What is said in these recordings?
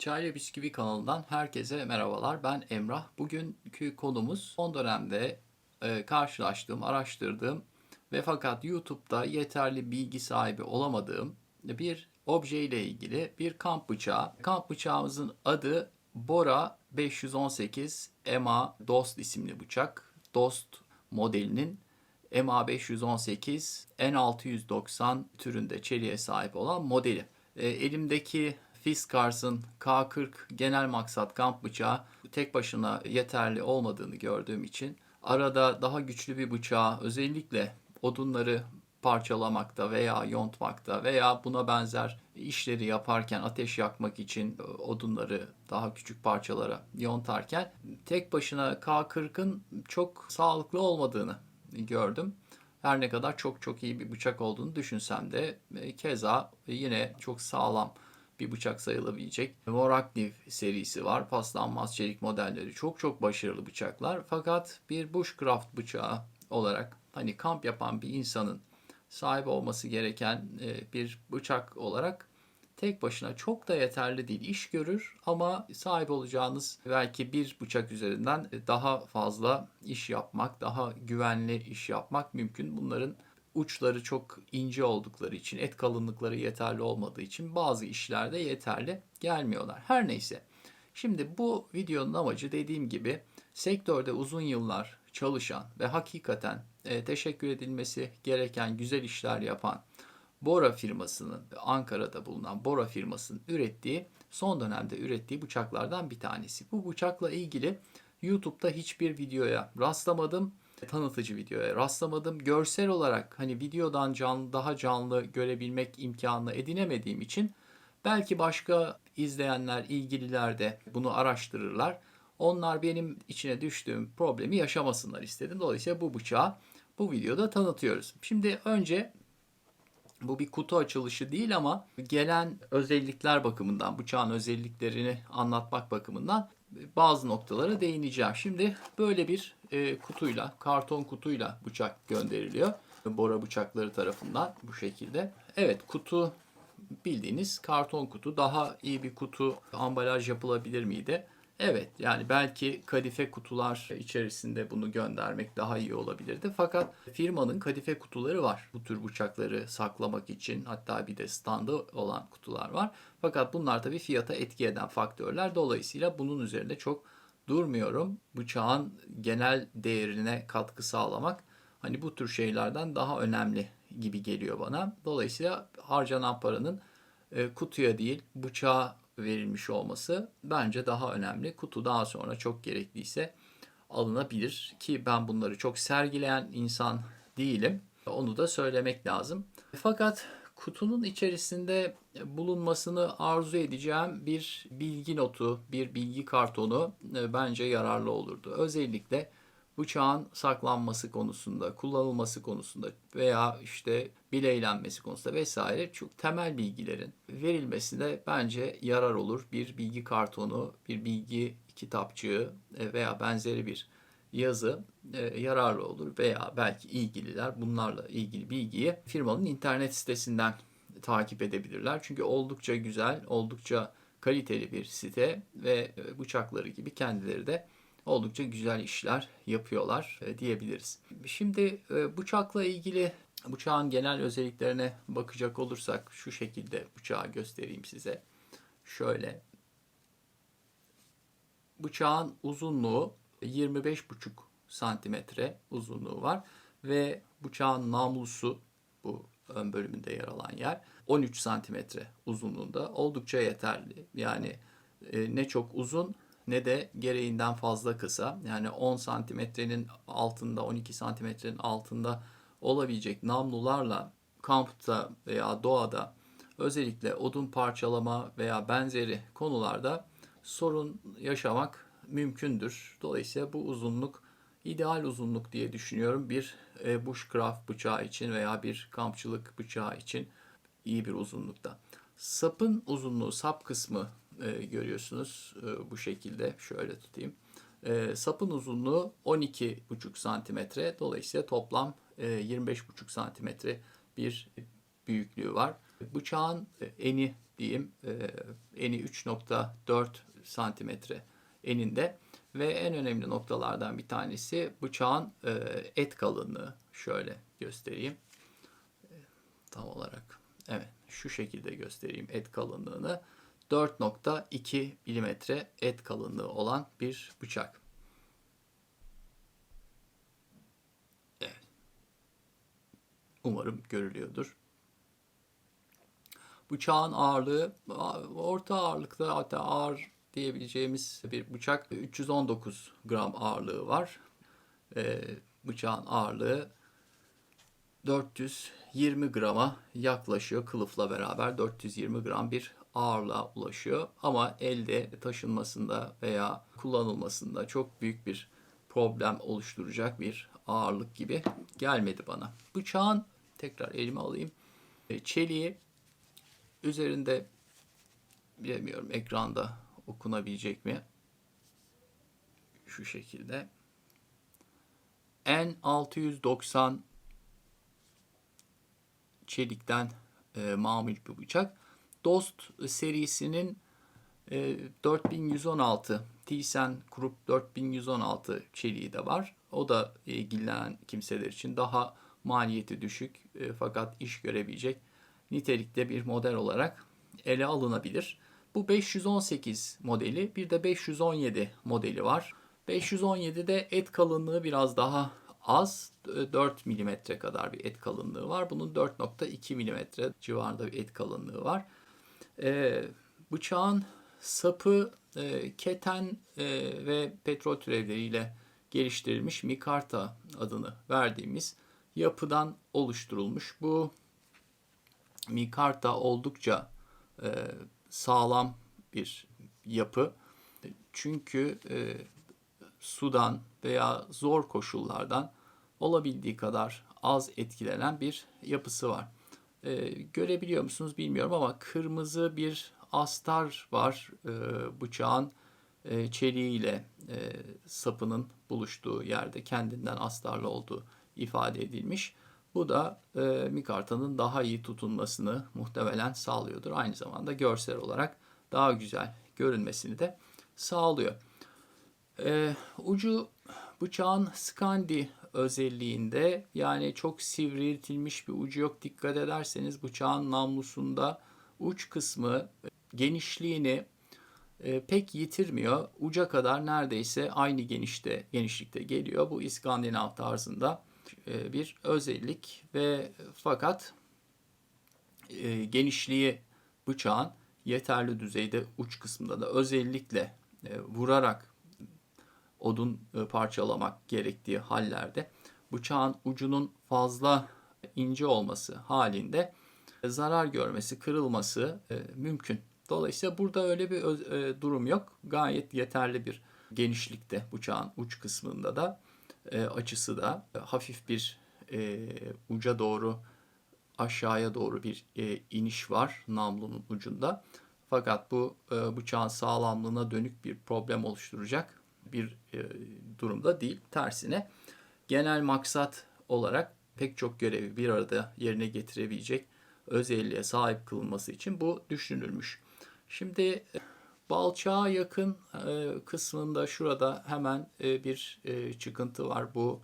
Çaylı Bisküvi kanalından herkese merhabalar. Ben Emrah. Bugünkü konumuz son dönemde e, karşılaştığım, araştırdığım ve fakat YouTube'da yeterli bilgi sahibi olamadığım bir obje ile ilgili bir kamp bıçağı. Kamp bıçağımızın adı Bora 518 EMA Dost isimli bıçak. Dost modelinin MA 518 N690 türünde çeliğe sahip olan modeli. E, elimdeki Fiskars'ın K40 genel maksat kamp bıçağı tek başına yeterli olmadığını gördüğüm için arada daha güçlü bir bıçağı özellikle odunları parçalamakta veya yontmakta veya buna benzer işleri yaparken ateş yakmak için odunları daha küçük parçalara yontarken tek başına K40'ın çok sağlıklı olmadığını gördüm. Her ne kadar çok çok iyi bir bıçak olduğunu düşünsem de e, keza yine çok sağlam bir bıçak sayılabilecek Vorakniv serisi var. Paslanmaz çelik modelleri çok çok başarılı bıçaklar. Fakat bir bushcraft bıçağı olarak hani kamp yapan bir insanın sahip olması gereken e, bir bıçak olarak tek başına çok da yeterli değil. İş görür ama sahip olacağınız belki bir bıçak üzerinden daha fazla iş yapmak, daha güvenli iş yapmak mümkün. Bunların uçları çok ince oldukları için, et kalınlıkları yeterli olmadığı için bazı işlerde yeterli gelmiyorlar. Her neyse. Şimdi bu videonun amacı dediğim gibi sektörde uzun yıllar çalışan ve hakikaten e, teşekkür edilmesi gereken güzel işler yapan Bora firmasının Ankara'da bulunan Bora firmasının ürettiği son dönemde ürettiği bıçaklardan bir tanesi. Bu bıçakla ilgili YouTube'da hiçbir videoya rastlamadım. Tanıtıcı videoya rastlamadım. Görsel olarak hani videodan canlı daha canlı görebilmek imkanını edinemediğim için belki başka izleyenler, ilgililer de bunu araştırırlar. Onlar benim içine düştüğüm problemi yaşamasınlar istedim. Dolayısıyla bu bıçağı bu videoda tanıtıyoruz. Şimdi önce bu bir kutu açılışı değil ama gelen özellikler bakımından, bıçağın özelliklerini anlatmak bakımından bazı noktalara değineceğim. Şimdi böyle bir e, kutuyla, karton kutuyla bıçak gönderiliyor. Bora bıçakları tarafından bu şekilde. Evet kutu bildiğiniz karton kutu. Daha iyi bir kutu ambalaj yapılabilir miydi? Evet yani belki kadife kutular içerisinde bunu göndermek daha iyi olabilirdi. Fakat firmanın kadife kutuları var. Bu tür bıçakları saklamak için hatta bir de standı olan kutular var. Fakat bunlar tabii fiyata etki eden faktörler. Dolayısıyla bunun üzerinde çok durmuyorum. Bıçağın genel değerine katkı sağlamak hani bu tür şeylerden daha önemli gibi geliyor bana. Dolayısıyla harcanan paranın e, kutuya değil bıçağa verilmiş olması bence daha önemli. Kutu daha sonra çok gerekliyse alınabilir ki ben bunları çok sergileyen insan değilim. Onu da söylemek lazım. Fakat kutunun içerisinde bulunmasını arzu edeceğim bir bilgi notu, bir bilgi kartonu e, bence yararlı olurdu. Özellikle bıçağın saklanması konusunda, kullanılması konusunda veya işte bileylenmesi konusunda vesaire çok temel bilgilerin verilmesine bence yarar olur. Bir bilgi kartonu, bir bilgi kitapçığı e, veya benzeri bir yazı e, yararlı olur veya belki ilgililer bunlarla ilgili bilgiyi firmanın internet sitesinden takip edebilirler. Çünkü oldukça güzel, oldukça kaliteli bir site ve e, bıçakları gibi kendileri de oldukça güzel işler yapıyorlar e, diyebiliriz. Şimdi e, bıçakla ilgili bıçağın genel özelliklerine bakacak olursak şu şekilde bıçağı göstereyim size. Şöyle. Bıçağın uzunluğu 25,5 santimetre uzunluğu var ve bıçağın namlusu bu ön bölümünde yer alan yer 13 santimetre uzunluğunda oldukça yeterli. Yani e, ne çok uzun ne de gereğinden fazla kısa. Yani 10 santimetrenin altında 12 santimetrenin altında olabilecek namlularla kampta veya doğada özellikle odun parçalama veya benzeri konularda sorun yaşamak mümkündür. Dolayısıyla bu uzunluk ideal uzunluk diye düşünüyorum bir e, bushcraft bıçağı için veya bir kampçılık bıçağı için iyi bir uzunlukta. Sapın uzunluğu, sap kısmı e, görüyorsunuz e, bu şekilde. Şöyle tutayım. E, sapın uzunluğu 12,5 santimetre. Dolayısıyla toplam e, 25,5 santimetre bir büyüklüğü var. Bıçağın e, eni diyeyim e, eni 3.4 santimetre eninde ve en önemli noktalardan bir tanesi bıçağın e, et kalınlığı. Şöyle göstereyim. E, Tam olarak. Evet şu şekilde göstereyim et kalınlığını. 4.2 milimetre et kalınlığı olan bir bıçak. Evet. Umarım görülüyordur. Bıçağın ağırlığı orta ağırlıkta hatta ağır diyebileceğimiz bir bıçak 319 gram ağırlığı var. Ee, bıçağın ağırlığı 420 grama yaklaşıyor kılıfla beraber 420 gram bir ağırlığa ulaşıyor. Ama elde taşınmasında veya kullanılmasında çok büyük bir problem oluşturacak bir ağırlık gibi gelmedi bana. Bıçağın tekrar elime alayım. E, Çeliği üzerinde bilemiyorum ekranda okunabilecek mi? Şu şekilde. N690 çelikten e, mamul bir bıçak. Dost serisinin e, 4116 Thyssen Krupp 4116 çeliği de var. O da ilgilenen kimseler için daha maliyeti düşük e, fakat iş görebilecek nitelikte bir model olarak ele alınabilir. Bu 518 modeli bir de 517 modeli var. 517'de et kalınlığı biraz daha az 4 mm kadar bir et kalınlığı var. Bunun 4.2 mm civarında bir et kalınlığı var. Ee, bıçağın sapı e, keten e, ve petrol türevleriyle geliştirilmiş mikarta adını verdiğimiz yapıdan oluşturulmuş. Bu mikarta oldukça e, sağlam bir yapı. Çünkü e, sudan veya zor koşullardan olabildiği kadar az etkilenen bir yapısı var. E, görebiliyor musunuz bilmiyorum ama kırmızı bir astar var e, bıçağın e, çeliğiyle e, sapının buluştuğu yerde kendinden astarlı olduğu ifade edilmiş. Bu da e, mikartanın daha iyi tutunmasını muhtemelen sağlıyordur. Aynı zamanda görsel olarak daha güzel görünmesini de sağlıyor. E, ucu bıçağın skandi özelliğinde yani çok sivriltilmiş bir ucu yok. Dikkat ederseniz bıçağın namlusunda uç kısmı genişliğini e, pek yitirmiyor. Uca kadar neredeyse aynı genişte genişlikte geliyor. Bu İskandinav tarzında e, bir özellik ve fakat e, genişliği bıçağın yeterli düzeyde uç kısmında da özellikle e, vurarak odun parçalamak gerektiği hallerde bıçağın ucunun fazla ince olması halinde zarar görmesi, kırılması mümkün. Dolayısıyla burada öyle bir durum yok. Gayet yeterli bir genişlikte bıçağın uç kısmında da e, açısı da hafif bir e, uca doğru aşağıya doğru bir e, iniş var namlunun ucunda. Fakat bu e, bıçağın sağlamlığına dönük bir problem oluşturacak bir e, durumda değil. Tersine genel maksat olarak pek çok görevi bir arada yerine getirebilecek özelliğe sahip kılınması için bu düşünülmüş. Şimdi Balçağa yakın e, kısmında şurada hemen e, bir e, çıkıntı var. Bu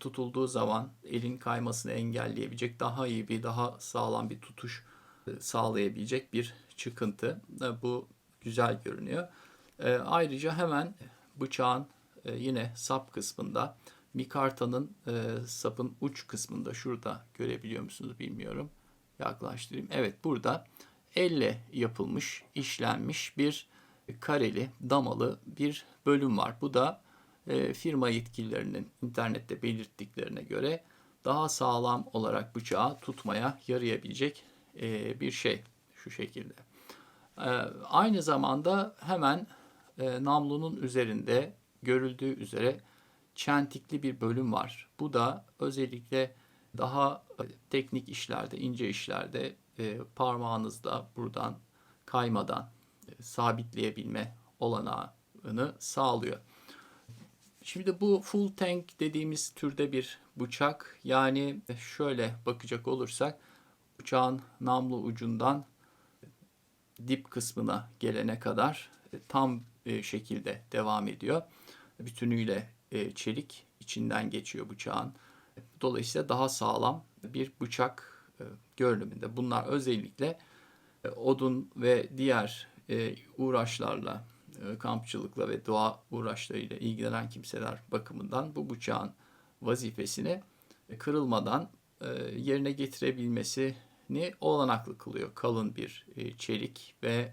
tutulduğu zaman elin kaymasını engelleyebilecek daha iyi bir daha sağlam bir tutuş sağlayabilecek bir çıkıntı. Bu güzel görünüyor. Ayrıca hemen bıçağın yine sap kısmında mikartanın sapın uç kısmında şurada görebiliyor musunuz bilmiyorum. Yaklaştırayım. Evet burada elle yapılmış, işlenmiş bir kareli, damalı bir bölüm var. Bu da e, firma yetkililerinin internette belirttiklerine göre daha sağlam olarak bıçağı tutmaya yarayabilecek e, bir şey şu şekilde. E, aynı zamanda hemen e, namlunun üzerinde görüldüğü üzere çentikli bir bölüm var. Bu da özellikle daha e, teknik işlerde, ince işlerde e, parmağınızda buradan kaymadan sabitleyebilme olanağını sağlıyor. Şimdi bu full tank dediğimiz türde bir bıçak yani şöyle bakacak olursak bıçağın namlu ucundan dip kısmına gelene kadar e, tam e, şekilde devam ediyor. Bütünüyle e, çelik içinden geçiyor bıçağın. Dolayısıyla daha sağlam bir bıçak görünümünde. Bunlar özellikle odun ve diğer e, uğraşlarla, e, kampçılıkla ve doğa uğraşlarıyla ilgilenen kimseler bakımından bu bıçağın vazifesini e, kırılmadan e, yerine getirebilmesini olanaklı kılıyor. Kalın bir e, çelik ve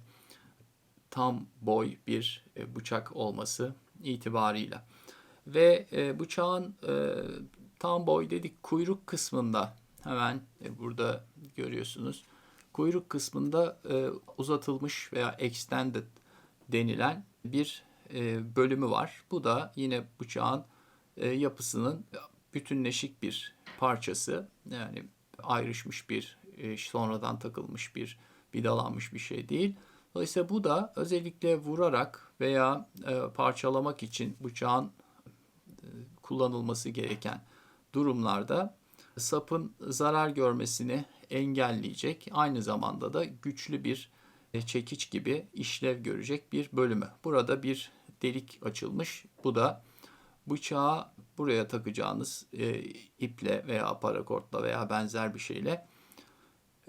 tam boy bir e, bıçak olması itibarıyla. Ve e, bıçağın e, tam boy dedik kuyruk kısmında hemen e, burada görüyorsunuz. Kuyruk kısmında e, uzatılmış veya extended denilen bir e, bölümü var. Bu da yine bıçağın e, yapısının bütünleşik bir parçası. Yani ayrışmış bir, e, sonradan takılmış bir, vidalanmış bir şey değil. Dolayısıyla bu da özellikle vurarak veya e, parçalamak için bıçağın e, kullanılması gereken durumlarda sapın zarar görmesini engelleyecek. Aynı zamanda da güçlü bir e, çekiç gibi işlev görecek bir bölümü. Burada bir delik açılmış. Bu da bıçağı buraya takacağınız e, iple veya parakortla veya benzer bir şeyle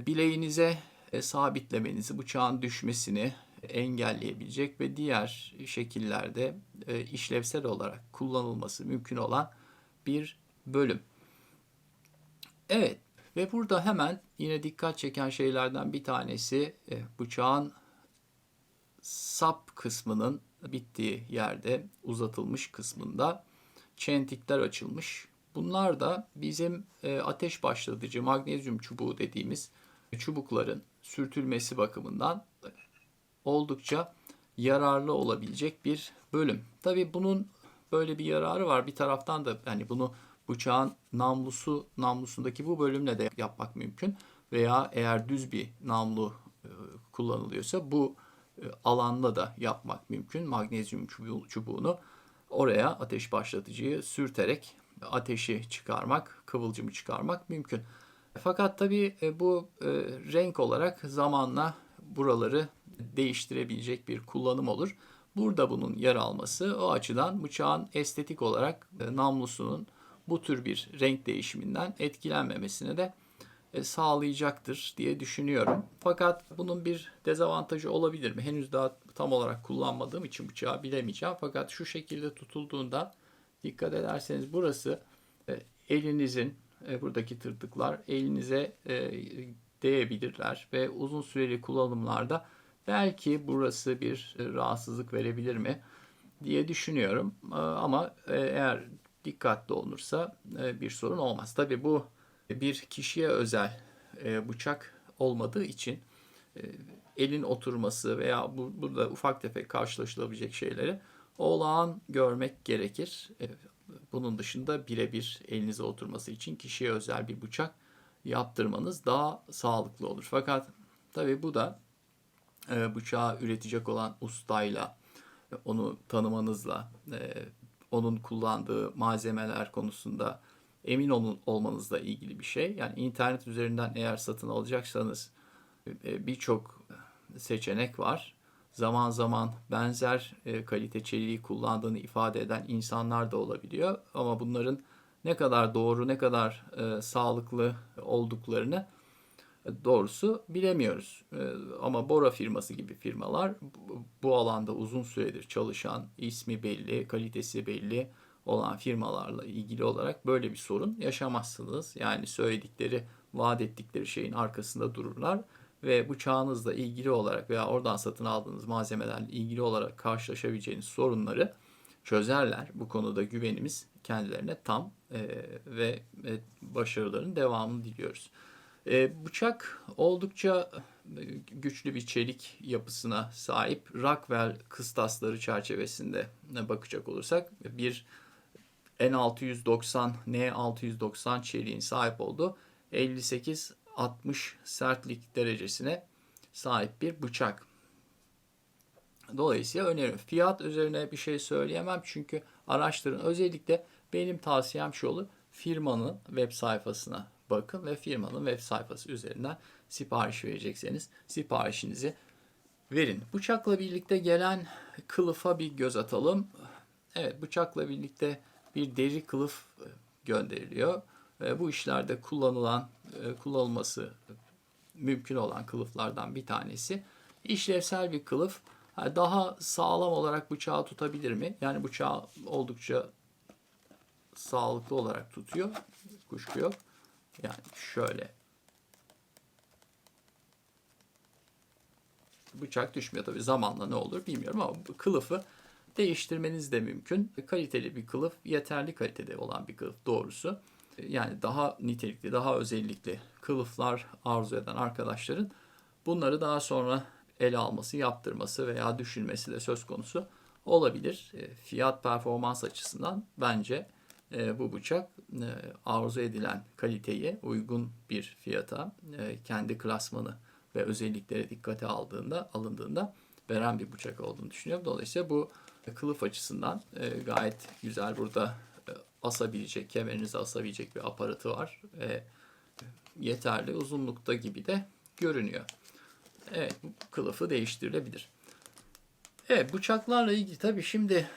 bileğinize e, sabitlemenizi, bıçağın düşmesini engelleyebilecek ve diğer şekillerde e, işlevsel olarak kullanılması mümkün olan bir bölüm. Evet ve burada hemen yine dikkat çeken şeylerden bir tanesi e, bıçağın sap kısmının bittiği yerde uzatılmış kısmında çentikler açılmış. Bunlar da bizim e, ateş başlatıcı magnezyum çubuğu dediğimiz çubukların sürtülmesi bakımından oldukça yararlı olabilecek bir bölüm. Tabii bunun böyle bir yararı var. Bir taraftan da hani bunu bıçağın namlusu namlusundaki bu bölümle de yapmak mümkün. Veya eğer düz bir namlu e, kullanılıyorsa bu e, alanda da yapmak mümkün. Magnezyum çubuğu, çubuğunu oraya ateş başlatıcıyı sürterek ateşi çıkarmak, kıvılcımı çıkarmak mümkün. Fakat tabii e, bu e, renk olarak zamanla buraları değiştirebilecek bir kullanım olur. Burada bunun yer alması o açıdan bıçağın estetik olarak e, namlusunun bu tür bir renk değişiminden etkilenmemesine de sağlayacaktır diye düşünüyorum. Fakat bunun bir dezavantajı olabilir mi? Henüz daha tam olarak kullanmadığım için bıçağı bilemeyeceğim. Fakat şu şekilde tutulduğunda dikkat ederseniz burası elinizin e, buradaki tırtıklar elinize e, değebilirler ve uzun süreli kullanımlarda belki burası bir e, rahatsızlık verebilir mi diye düşünüyorum. E, ama e, eğer dikkatli olunursa e, bir sorun olmaz. Tabi bu bir kişiye özel e, bıçak olmadığı için e, elin oturması veya bu, burada ufak tefek karşılaşılabilecek şeyleri olağan görmek gerekir. Bunun dışında birebir elinize oturması için kişiye özel bir bıçak yaptırmanız daha sağlıklı olur. Fakat tabii bu da bıçağı üretecek olan ustayla, onu tanımanızla, onun kullandığı malzemeler konusunda emin olun olmanızla ilgili bir şey. Yani internet üzerinden eğer satın alacaksanız birçok seçenek var zaman zaman benzer e, kalite çeliği kullandığını ifade eden insanlar da olabiliyor. Ama bunların ne kadar doğru, ne kadar e, sağlıklı olduklarını e, doğrusu bilemiyoruz. E, ama Bora firması gibi firmalar bu, bu alanda uzun süredir çalışan, ismi belli, kalitesi belli olan firmalarla ilgili olarak böyle bir sorun yaşamazsınız. Yani söyledikleri, vaat ettikleri şeyin arkasında dururlar ve bıçağınızla ilgili olarak veya oradan satın aldığınız malzemelerle ilgili olarak karşılaşabileceğiniz sorunları çözerler. Bu konuda güvenimiz kendilerine tam e, ve e, başarıların devamını diliyoruz. E, bıçak oldukça e, güçlü bir çelik yapısına sahip. Rockwell kıstasları çerçevesinde bakacak olursak bir N690, N690 çeliğin sahip olduğu 58 60 sertlik derecesine sahip bir bıçak. Dolayısıyla öneririm. Fiyat üzerine bir şey söyleyemem çünkü araştırın. Özellikle benim tavsiyem şu olur. Firmanın web sayfasına bakın ve firmanın web sayfası üzerinden sipariş verecekseniz siparişinizi verin. Bıçakla birlikte gelen kılıfa bir göz atalım. Evet bıçakla birlikte bir deri kılıf e, gönderiliyor. E, Bu işlerde kullanılan, e, kullanılması mümkün olan kılıflardan bir tanesi. İşlevsel bir kılıf. Ha, Daha sağlam olarak bıçağı tutabilir mi? Yani bıçağı oldukça sağlıklı olarak tutuyor. Kuşku yok. Yani şöyle. Bıçak düşmüyor tabii zamanla ne olur bilmiyorum ama kılıfı değiştirmeniz de mümkün. Kaliteli bir kılıf, yeterli kalitede olan bir kılıf doğrusu. Yani daha nitelikli, daha özellikli kılıflar arzu eden arkadaşların bunları daha sonra ele alması, yaptırması veya düşünmesi de söz konusu olabilir. E, Fiyat performans açısından bence e, bu bıçak e, arzu edilen kaliteyi uygun bir fiyata e, kendi klasmanı ve özellikleri dikkate aldığında alındığında veren bir bıçak olduğunu düşünüyorum. Dolayısıyla bu kılıf açısından e, gayet güzel burada e, asabilecek, kemerinize asabilecek bir aparatı var. E, yeterli uzunlukta gibi de görünüyor. Evet, kılıfı değiştirilebilir. Evet, bıçaklarla ilgili tabii şimdi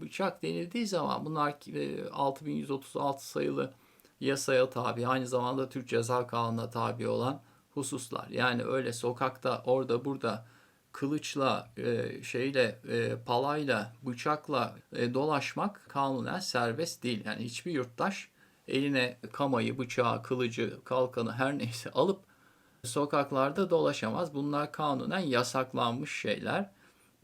bıçak denildiği zaman bunlar e, 6136 sayılı yasaya tabi, aynı zamanda Türk Ceza Kanunu'na tabi olan hususlar. Yani öyle sokakta orada burada kılıçla, e, şeyle, e, palayla, bıçakla e, dolaşmak kanunen serbest değil. Yani hiçbir yurttaş eline kamayı, bıçağı, kılıcı, kalkanı her neyse alıp sokaklarda dolaşamaz. Bunlar kanunen yasaklanmış şeyler.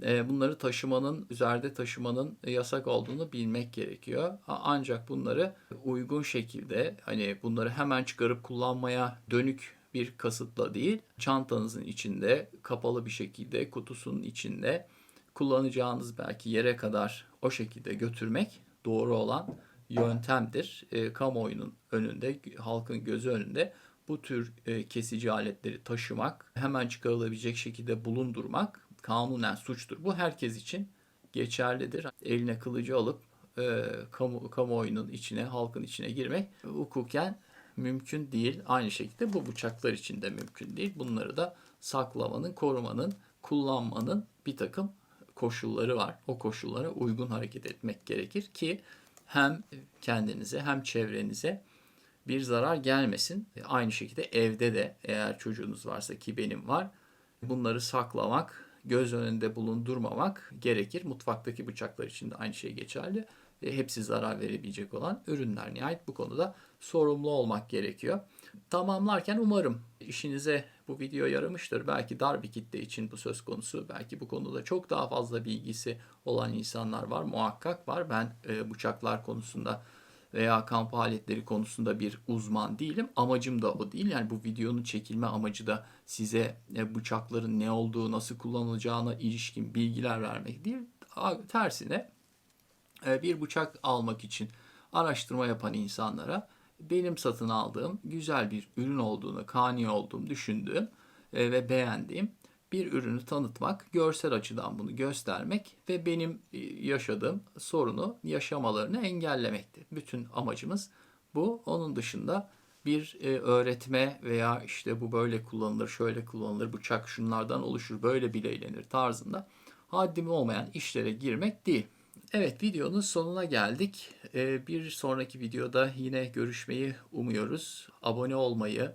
E, Bunları taşımanın, üzerinde taşımanın yasak olduğunu bilmek gerekiyor. Ancak bunları uygun şekilde, hani bunları hemen çıkarıp kullanmaya dönük bir kasıtla değil, çantanızın içinde, kapalı bir şekilde, kutusunun içinde kullanacağınız belki yere kadar o şekilde götürmek doğru olan yöntemdir. E, kamuoyunun önünde, halkın gözü önünde bu tür e, kesici aletleri taşımak, hemen çıkarılabilecek şekilde bulundurmak kanunen suçtur. Bu herkes için geçerlidir. Eline kılıcı alıp e, kamu, kamuoyunun içine, halkın içine girmek hukuken mümkün değil. Aynı şekilde bu bıçaklar için de mümkün değil. Bunları da saklamanın, korumanın, kullanmanın bir takım koşulları var. O koşullara uygun hareket etmek gerekir ki hem kendinize hem çevrenize bir zarar gelmesin. Aynı şekilde evde de eğer çocuğunuz varsa ki benim var bunları saklamak, göz önünde bulundurmamak gerekir. Mutfaktaki bıçaklar için de aynı şey geçerli. E, hepsi zarar verebilecek olan ürünler. Nihayet bu konuda sorumlu olmak gerekiyor. Tamamlarken umarım işinize bu video yaramıştır. Belki dar bir kitle için bu söz konusu. Belki bu konuda çok daha fazla bilgisi olan insanlar var. Muhakkak var. Ben e, bıçaklar konusunda veya kamp aletleri konusunda bir uzman değilim. Amacım da o değil. Yani bu videonun çekilme amacı da size e, bıçakların ne olduğu, nasıl kullanılacağına ilişkin bilgiler vermek değil. Tersine e, bir bıçak almak için araştırma yapan insanlara benim satın aldığım güzel bir ürün olduğunu, kani olduğumu düşündüğüm e, ve beğendiğim bir ürünü tanıtmak, görsel açıdan bunu göstermek ve benim e, yaşadığım sorunu yaşamalarını engellemekti. Bütün amacımız bu. Onun dışında bir e, öğretme veya işte bu böyle kullanılır, şöyle kullanılır, bıçak şunlardan oluşur, böyle bileylenir tarzında haddim olmayan işlere girmek değil. Evet videonun sonuna geldik. Ee, bir sonraki videoda yine görüşmeyi umuyoruz. Abone olmayı,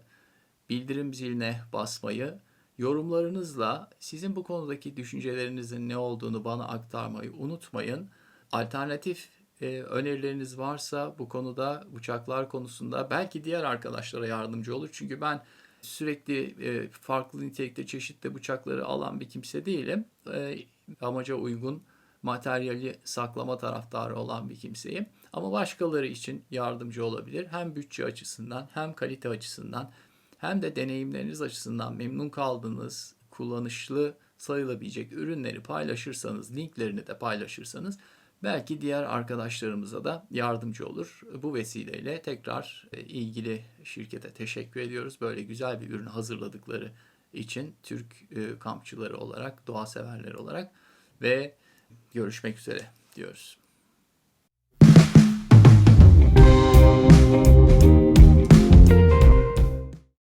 bildirim ziline basmayı, yorumlarınızla sizin bu konudaki düşüncelerinizin ne olduğunu bana aktarmayı unutmayın. Alternatif e, önerileriniz varsa bu konuda bıçaklar konusunda belki diğer arkadaşlara yardımcı olur. Çünkü ben sürekli e, farklı nitelikte çeşitli bıçakları alan bir kimse değilim. E, amaca uygun materyali saklama taraftarı olan bir kimseyim. Ama başkaları için yardımcı olabilir. Hem bütçe açısından hem kalite açısından hem de deneyimleriniz açısından memnun kaldığınız, kullanışlı sayılabilecek ürünleri paylaşırsanız, linklerini de paylaşırsanız belki diğer arkadaşlarımıza da yardımcı olur. Bu vesileyle tekrar e, ilgili şirkete teşekkür ediyoruz. Böyle güzel bir ürün hazırladıkları için Türk e, kampçıları olarak, doğa severleri olarak ve görüşmek üzere diyoruz.